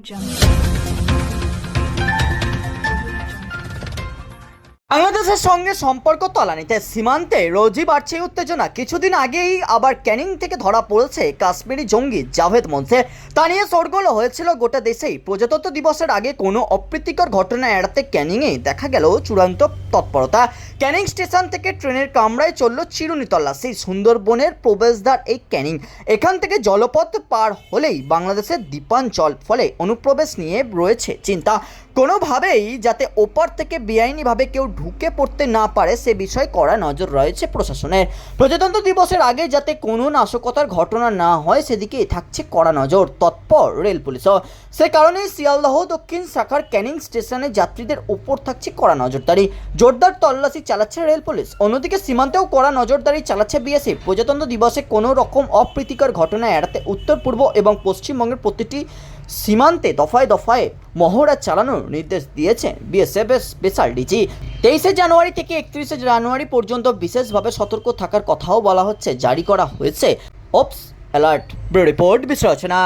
jump. বাংলাদেশের সঙ্গে সম্পর্ক তলানিতে, সীমান্তে রোজই বাড়ছে উত্তেজনা। কিছুদিন আগেই আবার ক্যানিং থেকে ধরা পড়েছে কাশ্মীরি জঙ্গি জাভেদ মনসে। তা নিয়ে শোরগোল হয়েছিল গোটা দেশেই। প্রজাতন্ত্র দিবসের আগে কোনো অপ্রীতিকর ঘটনা এড়াতে ক্যানিংয়ে দেখা গেল চূড়ান্ত তৎপরতা। ক্যানিং স্টেশন থেকে ট্রেনের কামরায় চলল চিরুনি তল্লাশি, সুন্দরবনের প্রবেশদ্বার এই ক্যানিং। এখান থেকে জলপথ পার হলেই বাংলাদেশের দ্বীপাঞ্চল ফলে অনুপ্রবেশ নিয়ে রয়েছে চিন্তা। কোনোভাবেই যাতে ওপার থেকে বেআইনিভাবে কেউ ঢুকে পড়তে না পারে, সে বিষয়ে কড়া নজর রয়েছে প্রশাসনের। প্রজাতন্ত্র দিবসের আগে যাতে কোনো নাশকতার ঘটনা না হয় সেদিকে থাকছে কড়া নজর। তৎপর রেল পুলিশও। সে কারণেই শিয়ালদহ, দক্ষিণ শাখার ক্যানিং স্টেশনে যাত্রীদের ওপর থাকছে কড়া নজরদারি। জোরদার তল্লাশি চালাচ্ছে রেল পুলিশ। অন্যদিকে সীমান্তেও কড়া নজরদারি চালাচ্ছে বিএসএফ। প্রজাতন্ত্র দিবসে কোনো রকম অপ্রীতিকর ঘটনা এড়াতে উত্তর পূর্ব এবং পশ্চিমবঙ্গের প্রতিটি সীমান্তে দফায় দফায় মহড়া চালানোর নির্দেশ দিয়েছে বিএসএফ এর স্পেশাল ডিজি। তেইশে জানুয়ারি থেকে একত্রিশে জানুয়ারি পর্যন্ত বিশেষভাবে সতর্ক থাকার কথাও বলা হচ্ছে, জারি করা হয়েছে। অপস অ্যালার্ট, রিপোর্ট বিশ্লেষণা।